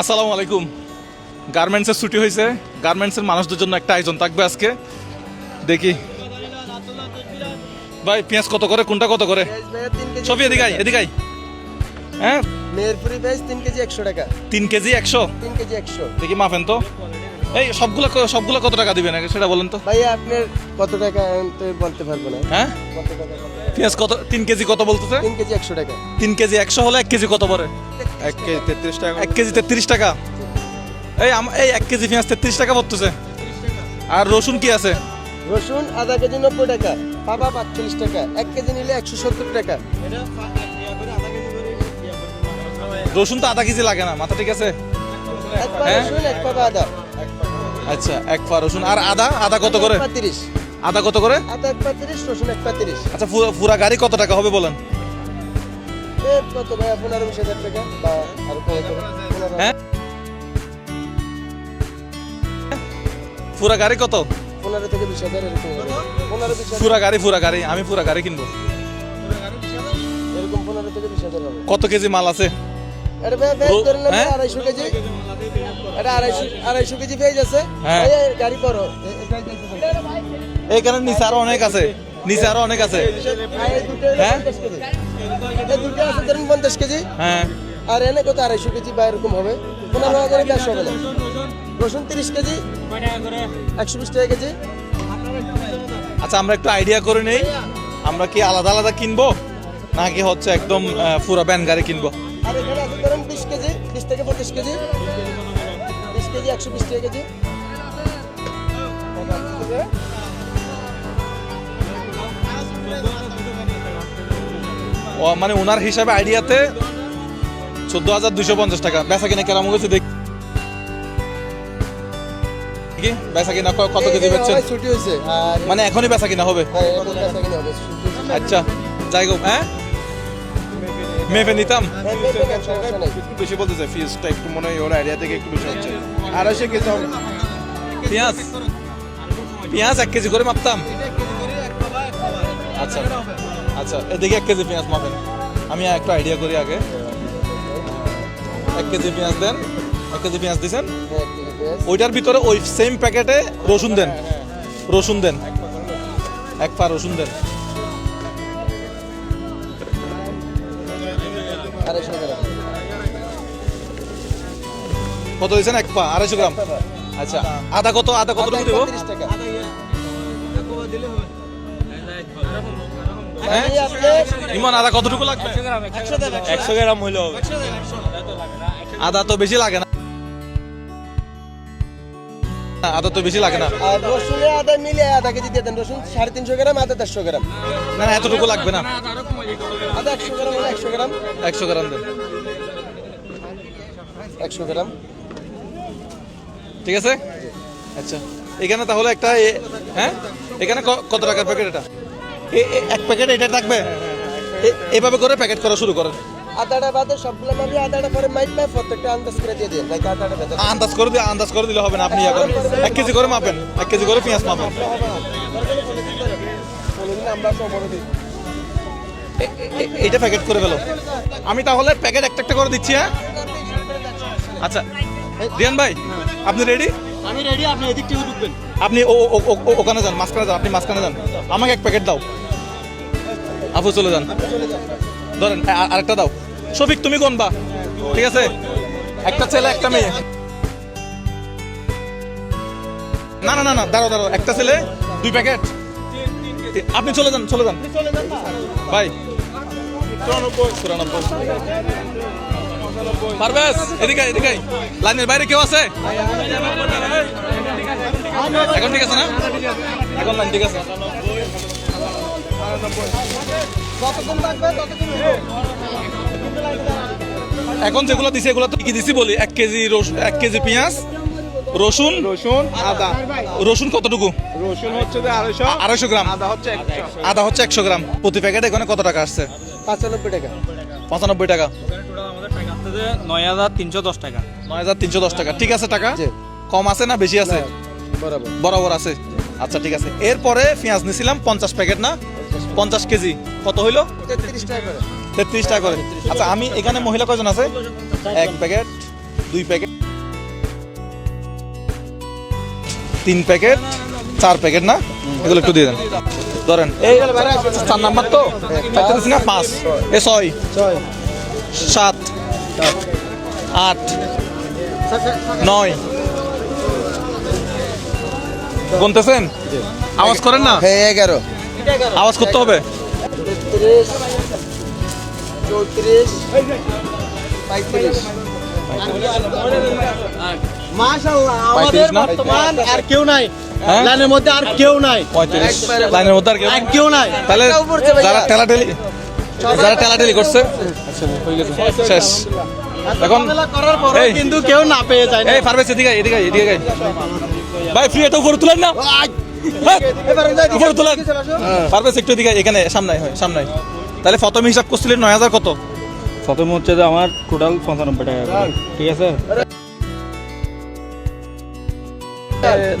আসসালামু আলাইকুম। গার্মেন্টসের ছুটি হয়েছে। গার্মেন্টসের মানুষদের জন্য একটা আয়োজন থাকবে আজকে। দেখি। ভাই পেঁয়াজ কত করে? কোনটা কত করে? সবই এদিকাই এদিকাই হ্যাঁ? মেহেরপুরি পেঁয়াজ তিন কেজি একশো টাকা। তিন কেজি একশো? তিন কেজি একশো। দেখি মাফেন তো। এই সবগুলো সবগুলো কত টাকা দিবেন আগে? সেটা বলেন তো। ভাইয়া আপনার কত টাকা তো বলতে পারব না। হ্যাঁ? কত টাকা পেঁয়াজ কত তিন কেজি কত বলতেছে? তিন কেজি একশো টাকা। তিন কেজি একশো হলে এক কেজি কত পড়ে? এক কেজি তেত্রিশ টাকা এক কেজি তেত্রিশ টাকা। এই আম- এই এক কেজি পেঁয়াজ তেত্রিশ টাকা পড়তেছে। আর রসুন কি আছে? রসুন আধা কেজি নব্বই টাকা পাবা পাঁচচল্লিশ টাকা এক কেজি নিলে একশো সত্তর টাকা। রসুন তো আধা কেজি লাগে না মাথা ঠিক আছে? এক পা হ্যাঁ? রসুন এক পাবা আদা। আচ্ছা এক পা রসুন। আর আদা? আদা কত করে? তিরিশ। আদা কত করে? আদা এক পা তিরিশ রসুন এক পা তিরিশ। আচ্ছা পুরা গাড়ি কত টাকা হবে বলেন? কত ভাইয়া পনেরো বিশ হাজার টাকা বা আরও কম করে পনেরো হ্যাঁ? পুরা গাড়ি কত পনেরো থেকে বিশ হাজার এরকম পনেরো বিশ পুরা গাড়ি পুরা গাড়ি আমি পুরা গাড়ি কিনবো এরকম পনেরো থেকে বিশ হাজার হবে কত কেজি মাল আছে এটা ভাই ধরে নেবে হ্যাঁ? আড়াইশো কেজি এটা আড়াইশো আড়াইশো কেজি আছে হ্যাঁ। গাড়ি এইখানে নিচে আরও অনেক আছে নিচে আরও অনেক আছে হ্যাঁ? 50 দুটো আছে ধরুন পঞ্চাশ কেজি। হ্যাঁ। আর এনে কত আড়াইশো কেজি বা এরকম হবে। পনেরো হাজার গ্যাস হবে না রসুন তিরিশ কেজি একশো বিশ টাকা কেজি। আচ্ছা আমরা একটু আইডিয়া করে নেই। আমরা কি আলাদা আলাদা কিনবো? নাকি হচ্ছে একদম পুরা ব্যান গাড়ি কিনবো? আর এখানে আছে ধরুন বিশ কেজি বিশ থেকে পঁচিশ কেজি। বিশ কেজি একশো বিশ টাকা কেজি। মানে ওনার হিসাবে আইডিয়াতে চোদ্দ হাজার দুইশো পঞ্চাশ টাকা। বেচা কিনা কেরাম গেছে দেখি কি বেচা কিনা কত কেজি ছুটি হয়েছে। মানে এখনই বেচা কিনা হবে? হ্যাঁ, হয়েছে। আচ্ছা যাই হোক হ্যাঁ? মেপে নিতাম। বেশি বলতেছে ফিজটা একটু মনে হয় ওর আইডিয়া থেকে একটু বেশি হচ্ছে। আড়াইশো কেজি হবে। পেঁয়াজ? পেঁয়াজ এক কেজি করে মাপতাম। আচ্ছা। আচ্ছা এদিকে এক কেজি পেঁয়াজ মাপেন। আমি একটু আইডিয়া করি আগে। এক কেজি পেঁয়াজ দেন। এক কেজি পেঁয়াজ দিছেন? হ্যাঁ। ওইটার ভিতরে ওই সেম প্যাকেটে রসুন দেন। রসুন দেন। এক পা রসুন দেন। কত দিয়েছেন এক পা আড়াইশো গ্রাম। আচ্ছা আদা কত আদা কত দেবো? 31 টাকা। হ্যাঁ? ইমন আদা কতটুকু লাগবে? একশো গ্রাম হইল আদা তো বেশি লাগে না। আদা তো বেশি লাগে না। আর রসুনে আদা মিলে আধা কেজি দিয়ে দেন। রসুন সাড়ে তিনশো গ্রাম আদা দেড়শো গ্রাম। না না, এতটুকু লাগবে না। আদা একশো গ্রাম একশো গ্রাম। একশো গ্রাম দেন। একশো গ্রাম। ঠিক আছে? আচ্ছা। এখানে তাহলে একটা এ- হ্যাঁ? এখানে ক- কত টাকার প্যাকেট এটা? এক প্যাকেট এটা থাকবে? এ- এভাবে করে প্যাকেট করা শুরু করেন। আদাটা বাদে সবগুলো মাপি আদাটা পরে মাইট পাই প্রত্যেকটা আন্দাজ করে দিয়ে দিন নাকি আদাটা ভেতরে আন্দাজ করে দিয়ে আন্দাজ করে দিলে হবে না আপনি ইয়া করেন। এক কেজি করে মাপেন এক কেজি করে পেঁয়াজ মাপেন। আমরা সব বড় দিই এ- এ- এইটা প্যাকেট করে ফেলো। আমি তাহলে প্যাকেট একটা একটা করে দিচ্ছি হ্যাঁ? আচ্ছা রিয়ান ভাই আপনি রেডি আমি রেডি আপনি এদিক থেকে ঢুকবেন আপনি ওখানে যান, মাঝখানে যান, আপনি মাঝখানে যান। আমাকে এক প্যাকেট দাও। আপু চলে যান। ধরেন আরেকটা দাও। শফিক, তুমি কোন বা? ঠিক আছে? একটা ছেলে, একটা মেয়ে। না না না না, দাঁড়াও দাঁড়াও। একটা ছেলে, দুই প্যাকেট আপনি চলে যান চলে যান। ভাই। পারবেশ এদিকে এদিকে। লাইনের বাইরে কেউ আছে? এখন ঠিক আছে না? এখন লাইন ঠিক আছে। এখন যেগুলো দিছি এগুলো তো কি দিছি বলি? এক কেজি এক কেজি পেঁয়াজ রসুন রসুন আদা। রসুন কতটুকু? রসুন হচ্ছে যে আড়াইশো আড়াইশো গ্রাম। আদা হচ্ছে আদা হচ্ছে একশো গ্রাম। প্রতি প্যাকেট এখানে কত টাকা আসছে? পাঁচানব্বই টাকা। পঁচানব্বই টাকা। নয় হাজার তিনশো দশ টাকা। নয় হাজার তিনশো দশ টাকা। ঠিক আছে টাকা? কম আছে না বেশি আছে? বরাবর। আছে? আচ্ছা ঠিক আছে। এরপরে পেঁয়াজ নিছিলাম, পঞ্চাশ প্যাকেট না? পঞ্চাশ কেজি। কত হইল? তেত্রিশ টাকা করে। আচ্ছা আমি এখানে মহিলা কয়জন আছে? এক প্যাকেট, দুই প্যাকেট, তিন প্যাকেট, চার প্যাকেট না? এগুলো একটু দিয়ে দেন। ধরেন, এই চার নাম্বার তো? না? পাঁচ। এ ছয়। সাত। আট। নয়। গুনতেছেন আওয়াজ করেন না হ্যাঁ এগারো আওয়াজ করতে হবে মাশাআল্লাহ আমাদের বর্তমান আর কেউ নাই হ্যাঁ? লাইনের মধ্যে আর কেউ নাই লাইনের মধ্যে আর কেউ নাই তাহলে। যারা টেলাটেলি যারা টেলাটেলি করছে আচ্ছা হয়ে শেষ এখন করার পরে। কিন্তু কেউ না পেয়ে যায় না এই ফারবেস এদিকে এদিকে। ভাই ফ্রি এটা উপরে তুলেন না। হ্যাঁ, উপরে তুলেন। একটু এদিকে আয়, এখানে সামনে হয় সামনে। তাহলে হিসাব করছিলেন নয় হাজার কত? হচ্ছে যে আমার টোটাল পঞ্চানব্বই টাকা ঠিক আছে?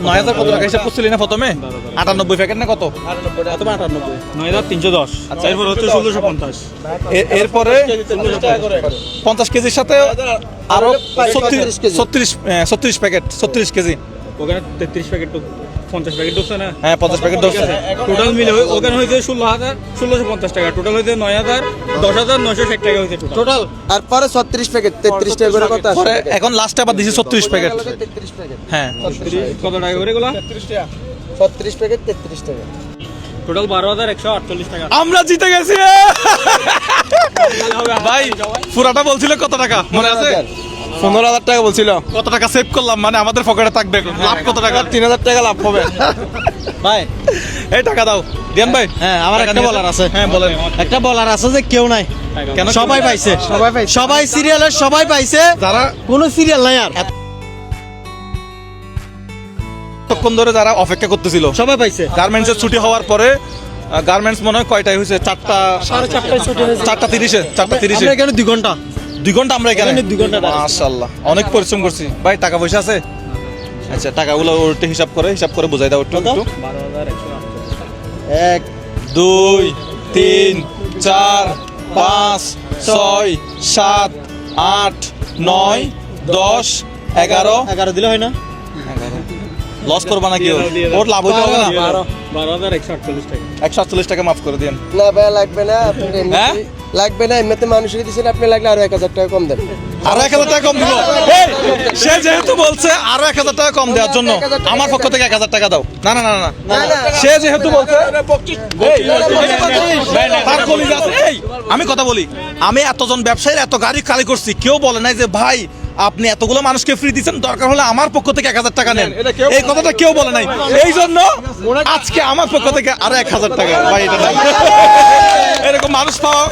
নয় হাজার কত টাকা হিসাব করছিলেন না প্রথমে আটানব্বই প্যাকেট না কত? প্রথমে আটানব্বই। নয় হাজার তিনশো দশ। এরপর হচ্ছে ষোলোশো পঞ্চাশ। এরপরে পঞ্চাশ কেজির সাথে আরও ছত্রিশ ছত্রিশ প্যাকেট ছত্রিশ কেজি। ওখানে তেত্রিশ প্যাকেট পঞ্চাশ প্যাকেট ঢুকছে না হ্যাঁ পঞ্চাশ প্যাকেট ধরছে টোটাল মিলে হয়ে- ওখানে হয়েছে ষোলো হাজার ষোলোশো পঞ্চাশ টাকা। টোটাল হয়েছে নয় হাজার দশ হাজার নয়শো ষাট টাকা হয়েছে টোটাল আর পরে ছত্রিশ প্যাকেট তেত্রিশ টাকা করে পরে এখন লাস্টে আবার দিছি ছত্রিশ প্যাকেট তেত্রিশ প্যাকেট হ্যাঁ। কত টাকা করে এগুলো? ছত্রিশ প্যাকেট তেত্রিশ টাকা। টোটাল বারো হাজার একশো আটচল্লিশ টাকা। আমরা জিতে গেছি। ভাই পুরাটা বলছিল কত টাকা? মনে আছে? পনেরো হাজার টাকা বলছিল। কত টাকা সেভ করলাম? মানে আমাদের পকেটে থাকবে লাভ কত টাকা? তিন হাজার টাকা লাভ হবে। ভাই। এই টাকা দাও। দিয়ান ভাই হ্যাঁ আমার একটা বলার আছে। হ্যাঁ বলেন। একটা বলার আছে যে কেউ নাই। কেন সবাই পাইছে। সবাই পাইছে। সবাই সিরিয়ালের সবাই পাইছে। যারা কোনো সিরিয়াল নাই আর। তখন ধরে যারা অপেক্ষা করতেছিল। সবাই পাইছে। গার্মেন্টসের ছুটি হওয়ার পরে গার্মেন্টস মনে হয় কয়টায় হয়েছে? চারটা সাড়ে চারটায় ছুটি হয়েছে। চারটা তিরিশে চারটা তিরিশে। এখানে দুই ঘণ্টা। দুই ঘণ্টা আমরা এখানে? দুই ঘণ্টা দাঁড়াইছি। মাশাআল্লাহ। অনেক পরিশ্রম করছি। ভাই টাকা পয়সা আছে? আচ্ছা টাকা টাকাগুলো ওটা হিসাব করে হিসাব করে বোঝাই দাও একটু একটু। এক দুই তিন চার পাঁচ ছয় সাত আট নয় দশ এগারো। এগারো দিলে হয় না? লস করবা নাকি ওর? লাভ হইতে হবে না? বারো বারো হাজার একশো আটচল্লিশ টাকা। একশো আটচল্লিশ টাকা মাফ করে দিন না ভাই লাগবে না হ্যাঁ? লাগবে না এমনিতে মানুষকে দিচ্ছেন আপনি লাগলে আরও এক হাজার টাকা কম দেন আরও এক হাজার টাকা কম দিব সে যেহেতু বলছে আরও এক হাজার টাকা কম দেওয়ার জন্য আমার পক্ষ থেকে এক হাজার টাকা দাও না না না না। সে যেহেতু বলছে আমি কথা বলি আমি এতজন ব্যবসায়ীর এত গাড়ি খালি করছি কেউ বলে নাই যে ভাই আপনি এতগুলো মানুষকে ফ্রি দিচ্ছেন দরকার হলে আমার পক্ষ থেকে এক হাজার টাকা নেন। এই কথাটা কেউ বলে নাই। এই জন্য আজকে আমার পক্ষ থেকে আরও এক হাজার টাকা। ভাই এটা এরকম মানুষ পাওয়া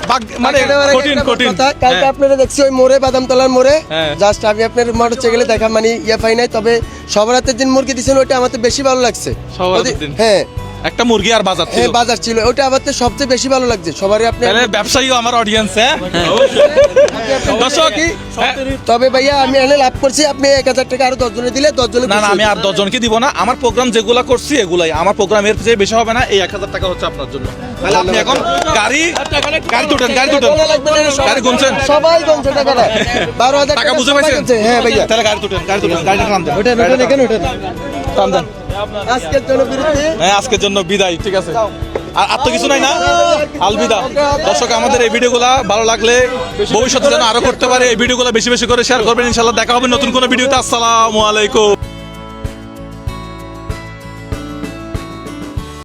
মানে কঠিন একটা কঠিন। কালকে হ্যাঁ। আপনারা দেখছি ওই মোড়ে বাদামতলার মোড়ে। হ্যাঁ। জাস্ট আমি আপনার মোটর সাইকেলে দেখা মানে ইয়ে পাই নাই তবে সবার হাতে দিন মুরগি দিচ্ছেন ওইটা আমার বেশি ভালো লাগছে। হাতের। হ্যাঁ। একটা মুরগি আর বাজার ছিল। হ্যাঁ বাজার ছিল। ওটা আমার তো সবচেয়ে বেশি ভালো লাগছে। সবারই আপনি তাহলে ব্যবসায়ীও আমার অডিয়েন্স হ্যাঁ? দর্শক হ্যাঁ। তবে ভাইয়া আমি এখানে লাভ করছি। আপনি এক হাজার টাকা আরও দশ জনে দিলে দশ জনে না না আমি আর দশজনকে দিব না। আমার প্রোগ্রাম যেগুলো করছি এগুলাই। আমার প্রোগ্রাম এর চেয়ে বেশি হবে না। এই এক হাজার টাকা হচ্ছে আপনার জন্য। তাহলে আপনি এখন গাড়ি গাড়ি তুটেন গাড়ি তুটেন গাড়ি গুনছেন। সবাই গমছে টাকাটা। বারো হাজার টাকা বুঝে পাইছেন? হ্যাঁ ভাইয়া। তাহলে গাড়ি তুটেন গাড়ি তুটেন গাড়িটা টান দেন। ওঠেন ওঠেন এখানে ওঠেন টান দেন। আজকের জন্য বিরতি। হ্যাঁ আজকের জন্য বিদায় ঠিক আছে? আর আর তো কিছু নাই না? আলবিদা। দর্শক আমাদের এই ভিডিওগুলো ভালো লাগলে ভবিষ্যতে যেন আরও করতে পারে। এই ভিডিওগুলো বেশি বেশি করে শেয়ার করবেন। ইনশাল্লাহ দেখা হবে নতুন কোনো ভিডিওতে। আসসালামু আলাইকুম।